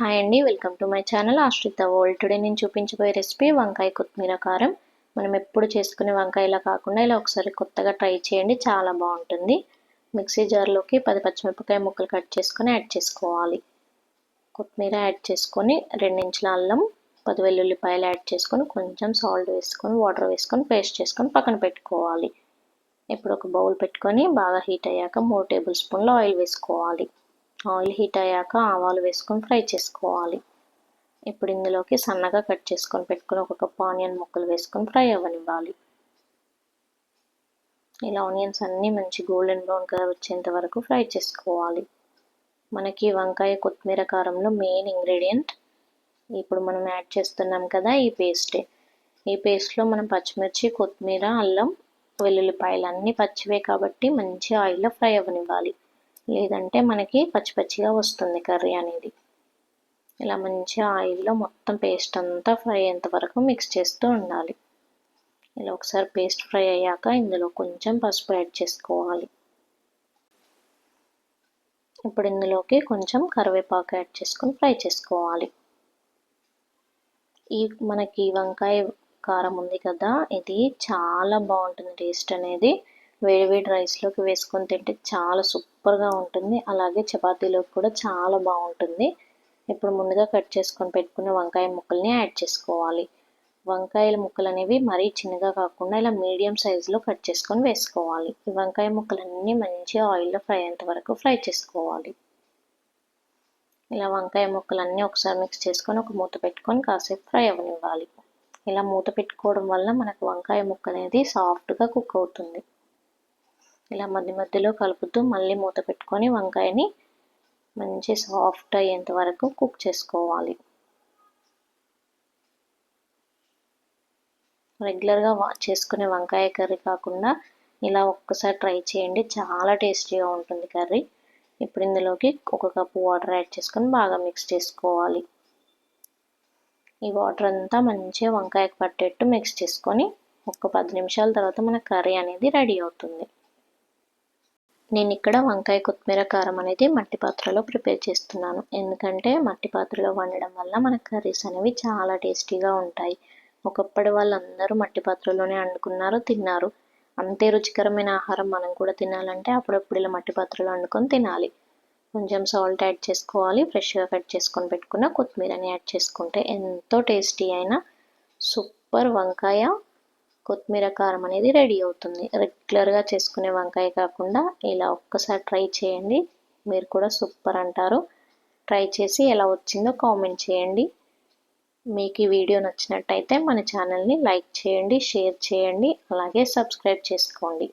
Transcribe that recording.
Hi అండి welcome to my channel Ashritha world. Today నేను చూపించబోయే రెసిపీ వంకాయ కొత్తిమీర కారం. మనం ఎప్పుడు చేసుకునే వంకాయలా కాకుండా ఇలా ఒకసారి కొత్తగా ట్రై చేయండి చాలా బాగుంటుంది. మిక్సీ జార్లోకి పది పచ్చిమిరపకాయ ముక్కలు కట్ చేసుకొని యాడ్ చేసుకోవాలి. కొత్తిమీర యాడ్ చేసుకొని రెండించుల అల్లం పది వెల్లుల్లిపాయలు యాడ్ చేసుకొని కొంచెం సాల్ట్ వేసుకొని వాటర్ వేసుకొని పేస్ట్ చేసుకొని పక్కన పెట్టుకోవాలి. ఇప్పుడు ఒక బౌల్ పెట్టుకొని బాగా హీట్ అయ్యాక మూడు టేబుల్ స్పూన్లు ఆయిల్ వేసుకోవాలి. ఆయిల్ హీట్ అయ్యాక ఆవాలు వేసుకొని ఫ్రై చేసుకోవాలి. ఇప్పుడు ఇందులోకి సన్నగా కట్ చేసుకొని పెట్టుకొని ఒక కప్పు ఆనియన్ ముక్కలు వేసుకొని ఫ్రై అవ్వనివ్వాలి. ఇలా ఆనియన్స్ అన్నీ మంచి గోల్డెన్ బ్రౌన్ కలర్ వచ్చేంత వరకు ఫ్రై చేసుకోవాలి. మనకి వంకాయ కొత్తిమీర కారంలో మెయిన్ ఇంగ్రీడియంట్ ఇప్పుడు మనం యాడ్ చేస్తున్నాం కదా ఈ పేస్టే. ఈ పేస్ట్లో మనం పచ్చిమిర్చి కొత్తిమీర అల్లం వెల్లుల్లిపాయలు అన్నీ పచ్చివే కాబట్టి మంచి ఆయిల్లో ఫ్రై అవ్వనివ్వాలి. లేదంటే మనకి పచ్చి పచ్చిగా వస్తుంది కర్రీ అనేది. ఇలా మంచి ఆయిల్లో మొత్తం పేస్ట్ అంతా ఫ్రై అయ్యేంత వరకు మిక్స్ చేస్తూ ఉండాలి. ఇలా ఒకసారి పేస్ట్ ఫ్రై అయ్యాక ఇందులో కొంచెం పసుపు యాడ్ చేసుకోవాలి. ఇప్పుడు ఇందులోకి కొంచెం కరివేపాకు యాడ్ చేసుకొని ఫ్రై చేసుకోవాలి. ఈ మనకి వంకాయ కారం ఉంది కదా ఇది చాలా బాగుంటుంది టేస్ట్ అనేది. వేడివేడి రైస్లోకి వేసుకొని తింటే చాలా సూపర్గా ఉంటుంది. అలాగే చపాతీలోకి కూడా చాలా బాగుంటుంది. ఇప్పుడు ముందుగా కట్ చేసుకొని పెట్టుకున్న వంకాయ ముక్కల్ని యాడ్ చేసుకోవాలి. వంకాయల ముక్కలు అనేవి మరీ చిన్నగా కాకుండా ఇలా మీడియం సైజులో కట్ చేసుకొని వేసుకోవాలి. ఈ వంకాయ ముక్కలన్నీ మంచిగా ఆయిల్లో ఫ్రై అయ్యేంత వరకు ఫ్రై చేసుకోవాలి. ఇలా వంకాయ ముక్కలన్నీ ఒకసారి మిక్స్ చేసుకొని ఒక మూత పెట్టుకొని కాసేపు ఫ్రై అవ్వనివ్వాలి. ఇలా మూత పెట్టుకోవడం వల్ల మనకు వంకాయ ముక్క అనేది సాఫ్ట్గా కుక్ అవుతుంది. ఇలా మధ్య మధ్యలో కలుపుతూ మళ్ళీ మూత పెట్టుకొని వంకాయని మంచి సాఫ్ట్ అయ్యేంత వరకు కుక్ చేసుకోవాలి. రెగ్యులర్గా చేసుకునే వంకాయ కర్రీ కాకుండా ఇలా ఒక్కసారి ట్రై చేయండి. చాలా టేస్టీగా ఉంటుంది కర్రీ. ఇప్పుడు ఇందులోకి ఒక కప్పు వాటర్ యాడ్ చేసుకొని బాగా మిక్స్ చేసుకోవాలి. ఈ వాటర్ అంతా మంచిగా వంకాయకు పట్టేట్టు మిక్స్ చేసుకొని ఒక పది నిమిషాల తర్వాత మన కర్రీ అనేది రెడీ అవుతుంది. నేను ఇక్కడ వంకాయ కొత్తిమీర కారం అనేది మట్టి పాత్రలో ప్రిపేర్ చేస్తున్నాను. ఎందుకంటే మట్టి పాత్రలో వండడం వల్ల మన కర్రీస్ అనేవి చాలా టేస్టీగా ఉంటాయి. ఒకప్పటి వాళ్ళందరూ మట్టి పాత్రలోనే వండుకున్నారు తిన్నారు. అంతే రుచికరమైన ఆహారం మనం కూడా తినాలంటే అప్పుడప్పుడు ఇలా మట్టి పాత్రలో వండుకొని తినాలి. కొంచెం సాల్ట్ యాడ్ చేసుకోవాలి ఫ్రెష్గా కట్ చేసుకొని పెట్టుకున్న కొత్తిమీరని యాడ్ చేసుకుంటే ఎంతో టేస్టీ అయిన సూపర్ వంకాయ కొత్తిమీర కారం అనేది రెడీ అవుతుంది. రెగ్యులర్గా చేసుకునే వంకాయ కాకుండా ఇలా ఒక్కసారి ట్రై చేయండి. మీరు కూడా సూపర్ అంటారు. ట్రై చేసి ఎలా వచ్చిందో కామెంట్ చేయండి. మీకు ఈ వీడియో నచ్చినట్టయితే మన ఛానల్ని లైక్ చేయండి షేర్ చేయండి అలాగే సబ్స్క్రైబ్ చేసుకోండి.